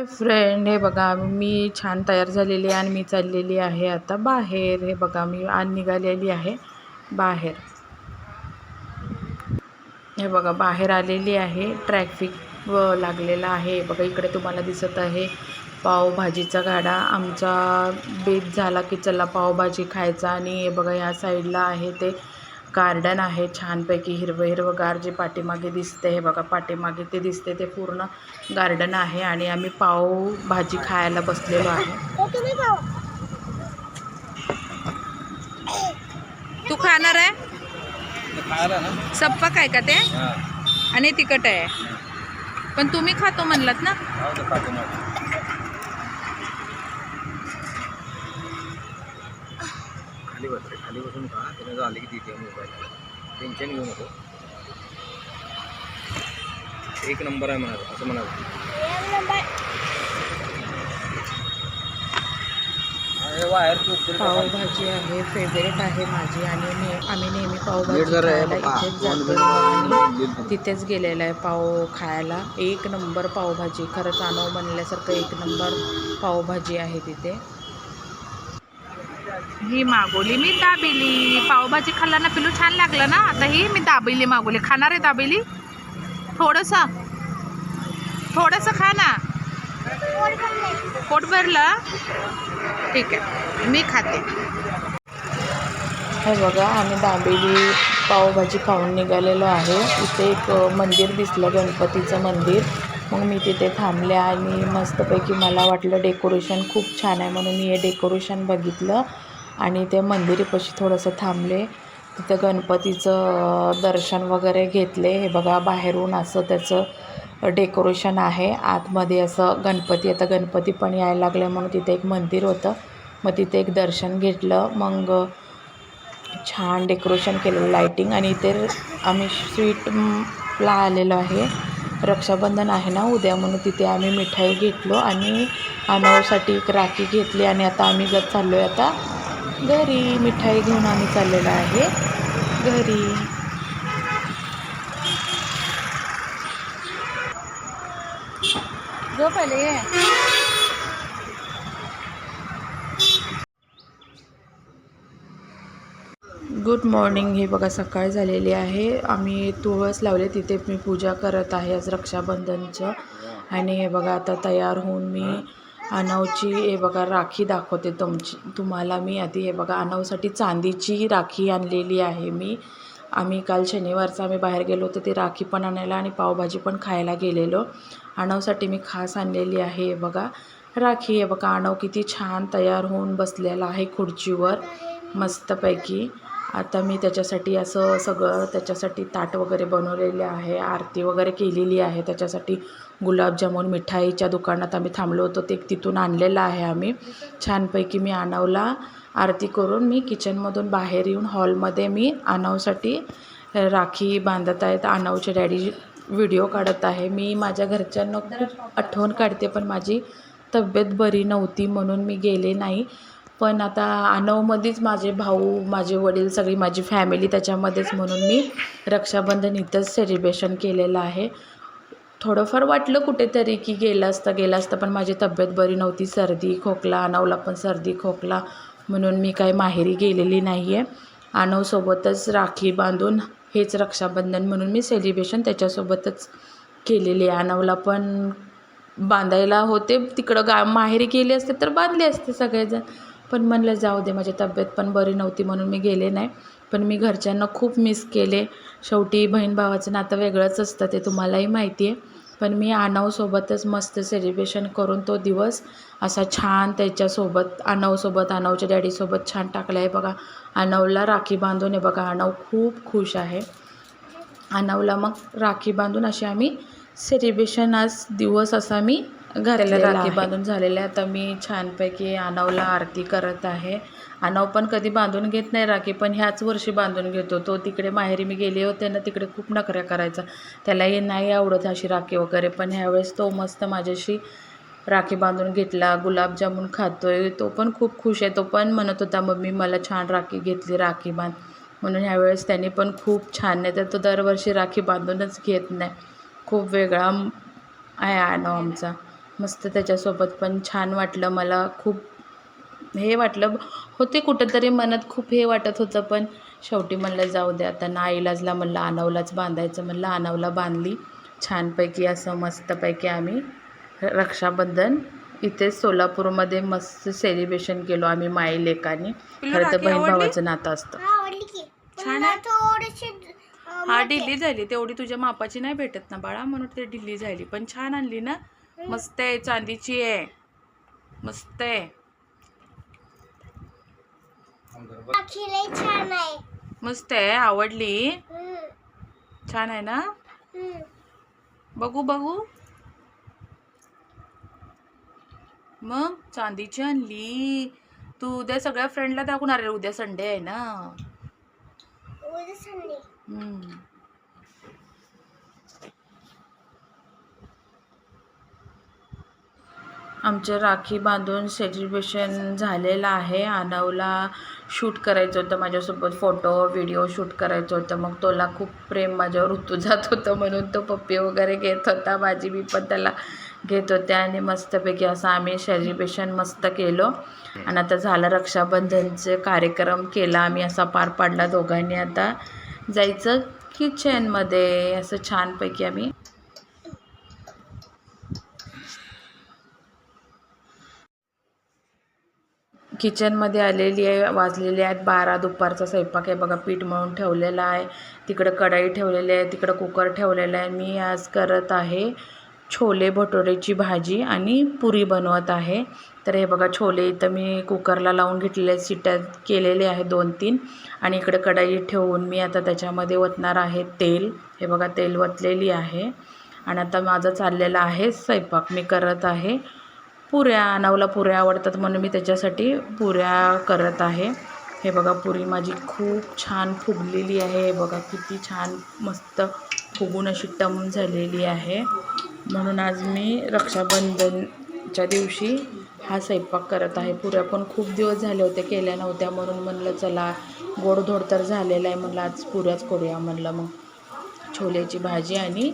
Hi friend हे बघा मी छान तयार झालेली आहे आणि मी चाललेली आहे आता बाहेर. हे बघा मी आणि निघालेली आहे बाहेर. हे बघा बाहेर आलेली आहे. ट्रॅफिक लागलेला आहे. बघा इकडे तुम्हाला दिसत आहे पावभाजीचा गाडा. आमचा बेत झाला की चला पावभाजी खायचा आणि हे बघा या साईडला आहे ते गार्डन आहे. छानपैकी हिरवं हिरवंगार जे पाठीमागे दिसते हे बघा पाठीमागे ते दिसते ते पूर्ण गार्डन आहे आणि आम्ही पावभाजी खायला बसलेलो आहे. तू खाणार आहे? सप्पक आहे का ते? आणि तिखट आहे. पण तुम्ही खातो म्हणलात ना? खातो खाली बसून खा त्यानं झालं की तिथे मोबाईल टेन्शन घेऊ नको. एक नंबर आहे म्हणाल असं म्हणाल पावभाजी आहे फेवरेट आहे माझी आणि मी आम्ही नेहमी पावभाजी खायला. इथेच जातो आणि. तिथेच गेलेला आहे पाव खायला. एक नंबर पावभाजी खरंच आणव म्हणल्यासारखं एक नंबर पावभाजी आहे तिथे. ही मागवली. मी दाबेली. पावभाजी खाल्ला ना पिलू छान लागलं ना? आता ही मी दाबेली मागवली. खाणार आहे दाबेली? थोडंसं. थोडंसं खा ना. पोट भरलं? ठीक आहे. मी खाते. हे बघा आम्ही दाबेली पावभाजी खाऊन निघालेलो आहे. इथे एक मंदिर दिसलं गणपतीचं मंदिर. मग मी तिथे थांबले आणि मस्तपैकी मला वाटलं डेकोरेशन खूप छान आहे म्हणून मी हे डेकोरेशन बघितलं. आणि ते मंदिरापाशी थोडंसं थांबले. तिथं गणपतीचं दर्शन वगैरे घेतले. हे बघा बाहेरून असं त्याचं डेकोरेशन आहे. आतमध्ये असं गणपती आता गणपती पण यायला लागले म्हणून तिथे एक मंदिर होतं. मग तिथे एक दर्शन घेतलं. मग छान डेकोरेशन केलेलं लाईटिंग आणि इथे आम्ही स्वीटला आलेलो आहे. रक्षाबंधन आहे ना उद्या म्हणून तिथे आम्ही मिठाई घेतलो. आणि अनावसाठी एक राखी घेतली. आणि आता आम्ही जर चाललो आहे आता घरी मिठाई घेऊन आम्ही चाललेलो आहे. घरी. झोप आले गुड मॉर्निंग हे बघा सकाळ झालेली आहे. आम्ही तुळस लावले तिथे मी पूजा करत आहे आज रक्षाबंधनचं. आणि हे बघा आता तयार होऊन मी अनवची हे बघा राखी दाखवते तुमची तुम्हाला मी आधी हे बघा अनवसाठी चांदीची राखी आणलेली आहे मी. आम्ही काल शनिवारचा आम्ही बाहेर गेलो होतो ती राखी पण आणायला आणि पावभाजी पण खायला गेलेलो. अणवसाठी मी खास आणलेली आहे हे बघा. राखी हे बघा अणव किती छान तयार होऊन बसलेला आहे खुर्चीवर मस्तपैकी. आता मी त्याच्यासाठी असं सगळं त्याच्यासाठी ताट वगैरे बनवलेले आहे आरती वगैरे केलेली आहे त्याच्यासाठी. गुलाबजामून मिठाईच्या दुकानात आम्ही थांबलो होतो. ते तिथून आणलेलं आहे आम्ही. छानपैकी मी आणवला आरती करून मी किचनमधून बाहेर येऊन हॉलमध्ये मी आणवसाठी राखी बांधत आहेत आणवचे डॅडी व्हिडिओ काढत आहे. मी माझ्या घरच्यांना खूप आठवण काढते पण माझी तब्येत बरी नव्हती म्हणून मी गेले नाही. पण आता आणवमध्येच माझे भाऊ माझे वडील सगळी माझी फॅमिली त्याच्यामध्येच म्हणून मी रक्षाबंधन इथंच सेलिब्रेशन केलेलं आहे. थोडंफार वाटलं कुठेतरी की गेला असता गेला असता पण माझी तब्येत बरी नव्हती. सर्दी खोकला अनवला पण सर्दी खोकला म्हणून मी काही माहेरी गेलेली नाही आहे अनवसोबतच राखी बांधून हेच रक्षाबंधन म्हणून मी सेलिब्रेशन त्याच्यासोबतच केलेली आहे. आणवला पण बांधायला होते. तिकडं गा माहेरी गेले असते तर बांधले असते सगळेजण. पण म्हणलं जाऊ दे माझी तब्येत पण बरी नव्हती म्हणून मी गेले नाही. पण मी घरच्यांना खूप मिस केले. शेवटी बहीण भावाचं नातं वेगळंच असतं ते तुम्हालाही माहिती आहे. पण मी आनवसोबतच मस्त सेलिब्रेशन करून तो दिवस असा छान त्याच्यासोबत आनवसोबत आनवच्या डॅडीसोबत छान टाकला आहे बघा आनवला राखी बांधून आहे बघा आनव खूप खुश आहे. आनवला मग राखी बांधून असे आम्ही सेलिब्रेशन आज दिवस असा मी घराला राखी बांधून झालेला आहे आता मी छानपैकी आनवला आरती करत आहे. आनव पण कधी बांधून घेत नाही राखी पण ह्याच वर्षी बांधून घेतो. तो तिकडे माहेरी मी गेले होते ना तिकडे खूप नखऱ्या करायचा. त्यालाही नाही आवडत अशी राखी वगैरे पण ह्यावेळेस तो मस्त माझ्याशी राखी बांधून घेतला. गुलाबजामुन खातोय. तो पण खूप खुश आहे. तो पण म्हणत होता मम्मी मला छान राखी घेतली राखी बांध. म्हणून ह्यावेळेस त्याने पण खूप छान नाही तर तो दरवर्षी राखी बांधूनच घेत नाही. खूप वेगळा आहे आनव आमचा. मस्त त्याच्यासोबत पण छान वाटलं मला. खूप हे वाटलं. होते कुठंतरी मनात खूप हे वाटत होतं पण शेवटी म्हणलं जाऊ दे आता नाईलाजला म्हणलं आणावलाच बांधायचं. म्हणलं आणावला बांधली. छानपैकी असं मस्तपैकी आम्ही रक्षाबंधन इथेच सोलापूरमध्ये मस्त सेलिब्रेशन केलो आम्ही माई लेकानी. खरं तर बहीण भावाचं नातं असतं. छान हा ढिल्ली झाली. तेवढी तुझ्या मापाची नाही भेटत ना बाळा? म्हणून ते ढिल्ली झाली. पण छान आणली ना? मस्त आहे चांदीची आहे. मस्त आहे. छान मस्त आहे आवडली. छान आहे ना. बघू बघू. मग चांदीची आणली. तू उद्या सगळ्या फ्रेंडला दाखवणार आहे उद्या संडे आहे ना? उद्या संडे आमचं राखी बांधून सेलिब्रेशन झालेलं आहे. आनवला शूट करायचं होतं माझ्यासोबत फोटो व्हिडिओ शूट करायचं होतं. मग तोला खूप प्रेम माझ्यावर ऋतू जात होतं म्हणून तो पप्पी वगैरे घेत होता. माझी मी पण त्याला घेत होते आणि मस्तपैकी असं आम्ही सेलिब्रेशन मस्त केलो. आणि आता झालं रक्षाबंधनचे कार्यक्रम केला आम्ही असा पार पाडला दोघांनी. आता जायचं किचनमध्ये असं छानपैकी आम्ही किचनमध्ये आलेली आहे वाजलेले आहेत. बारा दुपारचा स्वयंपाक आहे. बघा पीठ मळून ठेवलेला आहे. तिकडं कढाई ठेवलेली आहे. तिकडं कुकर ठेवलेलं आहे. मी आज करत आहे छोले भटोरेची भाजी आणि पुरी बनवत आहे. तर हे बघा छोले इथं मी कुकरला लावून घेतलेले आहेत. केलेले आहे दोन तीन आणि इकडे कढाई ठेवून मी आता त्याच्यामध्ये ओतणार आहे तेल. हे बघा तेल ओतलेली आहे. आणि आता माझं चाललेलं आहे स्वयंपाक. मी करत आहे पुऱ्या नवला पुऱ्या आवडतात म्हणून मी त्याच्यासाठी पुऱ्या करत आहे. हे बघा पुरी माझी खूप छान फुगलेली आहे. हे बघा किती छान मस्त फुगून अशी टम झालेली आहे. म्हणून आज मी रक्षाबंधनच्या दिवशी हा स्वयंपाक करत आहे. पुऱ्या पण खूप दिवस झाले होते केल्या नव्हत्या म्हणून म्हणलं चला गोडधोड तर झालेला आहे म्हणलं आज पुऱ्याच करूया म्हणलं मग. छोल्याची भाजी आणि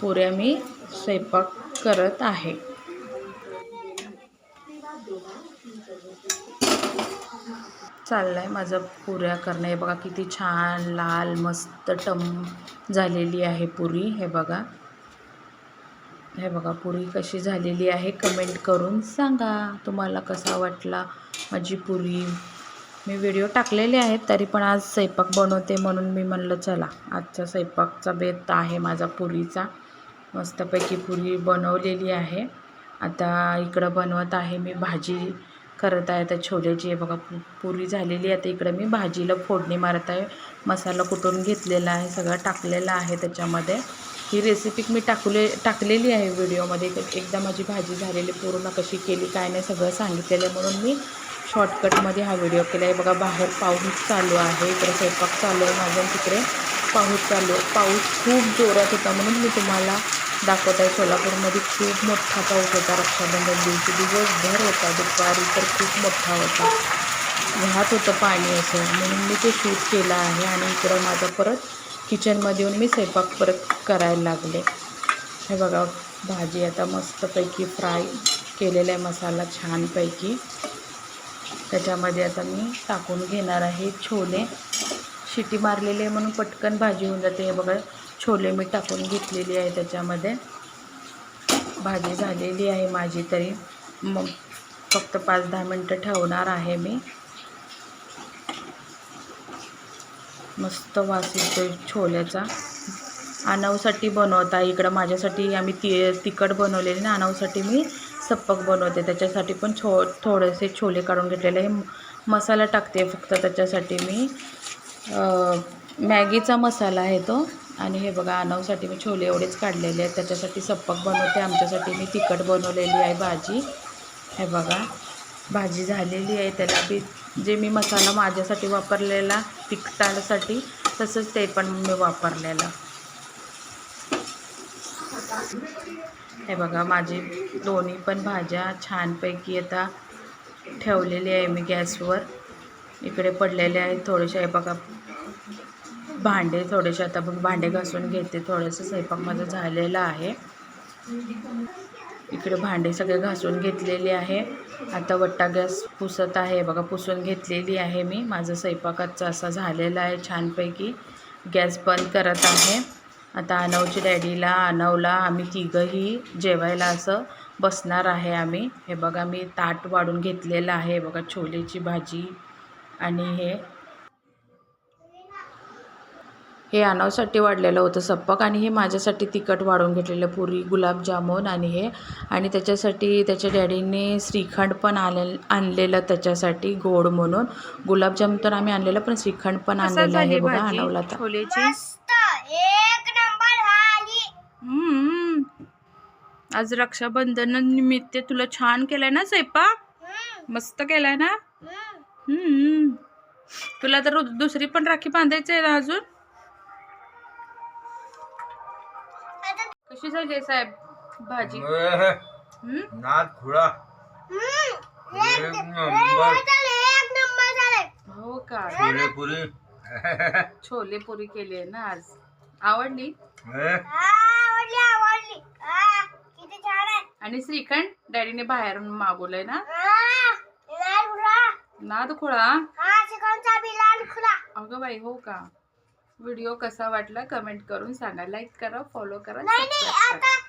पुऱ्या मी स्वयंपाक करत आहे. चाललं आहे माझं पुऱ्या करणं. हे बघा किती छान लाल मस्त टम झालेली आहे पुरी. हे बघा. हे बघा पुरी कशी झालेली आहे. कमेंट करून सांगा तुम्हाला कसा वाटला माझी पुरी. मी व्हिडिओ टाकलेले आहेत तरी पण आज स्वयंपाक बनवते म्हणून मी म्हणलं चला आजचा स्वयंपाकचा बेत आहे माझा पुरीचा. मस्तपैकी पुरी बनवलेली आहे. आता इकडं बनवत आहे मी भाजी. करत आहे. आता छोल्याची आहे बघा पुरी झालेली आहे. आता इकडं मी भाजीला फोडणी मारत आहे. मसाला कुटून घेतलेला आहे सगळं टाकलेलं आहे त्याच्यामध्ये. ही रेसिपी मी टाकले टाकलेली आहे व्हिडिओमध्ये. एकदा माझी भाजी झालेली पूर्ण कशी केली काय नाही सगळं सांगितलेलं आहे. म्हणून मी शॉर्टकटमध्ये हा व्हिडिओ केला आहे. बघा बाहेर पाऊस चालू आहे. इकडे स्वयंपाक चालू आहे. माझ्या तिकडे पाऊस चालू आहे. पाऊस खूप जोरात होता म्हणून मी तुम्हाला दाखवत आहे सोलापूरमध्ये खूप मोठा पाऊस होता. रक्षाबंधन दिवशी दिवसभर होता. दुपारी तर खूप मोठा होता. वाहत होतं पाणी असं. म्हणून मी ते शूट केलं आहे आणि इकडं माझं परत किचनमध्ये येऊन मी स्वयंपाक परत करायला लागले. हे बघा भाजी आता मस्तपैकी फ्राय केलेला आहे मसाला छानपैकी. त्याच्यामध्ये आता मी टाकून घेणार आहे छोले. शिटी मारलेली आहे म्हणून पटकन भाजी होऊन जाते. हे बघा छोले मी टाकून घेतलेली आहे त्याच्यामध्ये. भाजी झालेली आहे माझी तरी. मग फक्त पाच दहा मिनटं ठेवणार आहे मी. मस्त वास येतो छोल्याचा. अनावसाठी बनवता इकडं माझ्यासाठी आम्ही ती तिखट बनवलेली ना अनावसाठी मी सप्पक बनवते. त्याच्यासाठी पण छो थोडेसे छोले काढून घेतलेले हे मसाला टाकते फक्त त्याच्यासाठी मी. मॅगीचा मसाला आहे तो. आणि हे बघा अनवसाठी मी छोले एवढेच काढलेले आहेत. त्याच्यासाठी सप्पक बनवते. आमच्यासाठी मी तिखट बनवलेली आहे भाजी. हे बघा भाजी झालेली आहे. त्याला बी जे मी मसाला माझ्यासाठी वापरलेला तिखटासाठी तसंच ते पण मी वापरलेलं. हे बघा माझी दोन्ही पण भाज्या छानपैकी आता ठेवलेली आहे मी गॅसवर. इकडे पडलेले आहे थोडेसे. हे बघा भांडे थोडेसे आता आपण भांडे घासून घेते थोडंसं स्वयंपाक माझं झालेलं आहे. इकडे भांडे सगळे घासून घेतलेले आहे. आता वट्टा गॅस पुसत आहे. बघा पुसून घेतलेली आहे मी. माझं स्वयंपाकाचा असा झालेला आहे छानपैकी. गॅस बंद करत आहे. आता अनवच्या डॅडीला अनवला आम्ही तिघंही जेवायला असं बसणार आहे आम्ही. हे बघा मी ताट वाढून घेतलेलं आहे. बघा छोलेची भाजी आणि हे हे अनावसाठी वाढलेलं होतं सप्पक आणि हे माझ्यासाठी तिखट वाढून घेतलेलं पुरी गुलाबजामुन आणि हे. आणि त्याच्यासाठी त्याच्या डॅडीने श्रीखंड पण आले आणलेलं त्याच्यासाठी गोड म्हणून. गुलाबजाम तर आम्ही आणलेलं पण श्रीखंड पण आणलेलं आहे बघा हम्म. आज रक्षाबंधन निमित्त तुला छान केलाय ना स्वयंपाक? हम्म, मस्त केलाय ना. हम्म. तुला तर दुसरी पण राखी बांधायची आहे ना अजून? कशी झाली आहे साहेब भाजी. हम्म? नाद खुळा एक नंबर. हो का? छोले पुरी छोले पुरी केली आहे ना आज. आवडली? एह, हा, आवडली आवडली. हा, किती छान आहे. आणि श्रीखंड? डॅडीने बाहेरून मागवलंय ना? हा, नाद खुळा? हा अगं बाई हो का? व्हिडिओ कसा वाटला कमेंट करून सांगा. लाईक करा फॉलो करा सबस्क्राईब करा.